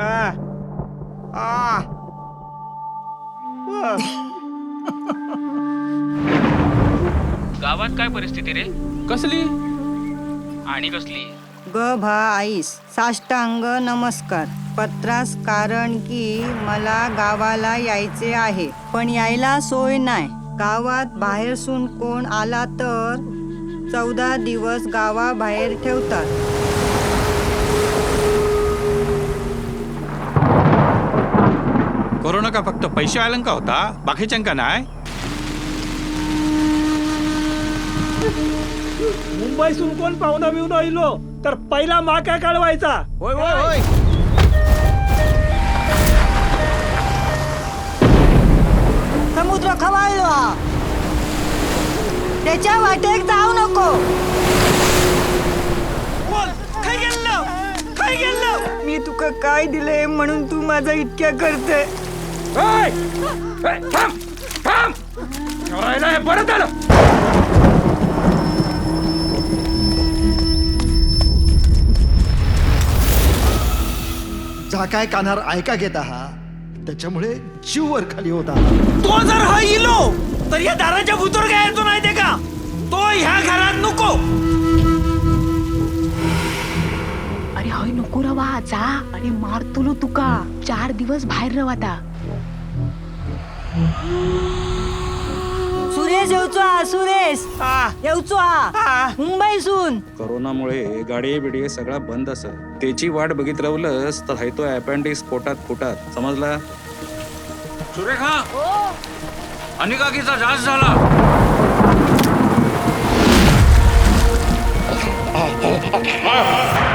Ah. ah. Ah. गावात काय परिस्थिती रे? कसली? आणि कसली? ग भा आईस साष्टांग नमस्कार. पत्रास कारण की मला गावाला यायचे आहे पण यायला सोय नाही गावात बाहेरसून कोण आला तर चौदा दिवस गावाबाहेर ठेवतात. कोरोना का फक्त पैसे आलं होता? बाकीच्यांका नाही? मुंबईसून कोण पाहुणा मिळून आलो तर पहिला माका काढवायचा होय होय होय. समुद्र खवाळलो. त्याच्या वाटेक जाऊ नको. काय गेलं काय गेलं मी तुका काय दिले म्हणून तू माझा इतक्या करते थांब थांब! राहिला हे परत आलं. जा काय कानार ऐका घेत आहात त्याच्यामुळे जीव वर खाली होत तो जर हा इलो तर या दाराच्या भूतर घ्यायचो नाही ते का? तो ह्या घरात नको. अरे हय नको रवा जा. अरे मारतो लो तुका. चार दिवस बाहेर रवा आता. सुरेश येऊचो हा. सुरेश येऊचो हा. मुंबईसून कोरोनामुळे गाडी बिडी सगळा बंद असं. त्याची वाट बघित राहलंस तर हाय तो अपेंडिक्स पोटात. फुटात समजला? सुरेखा! हो. अनिकाकीचा ऱ्हास झाला. Oh,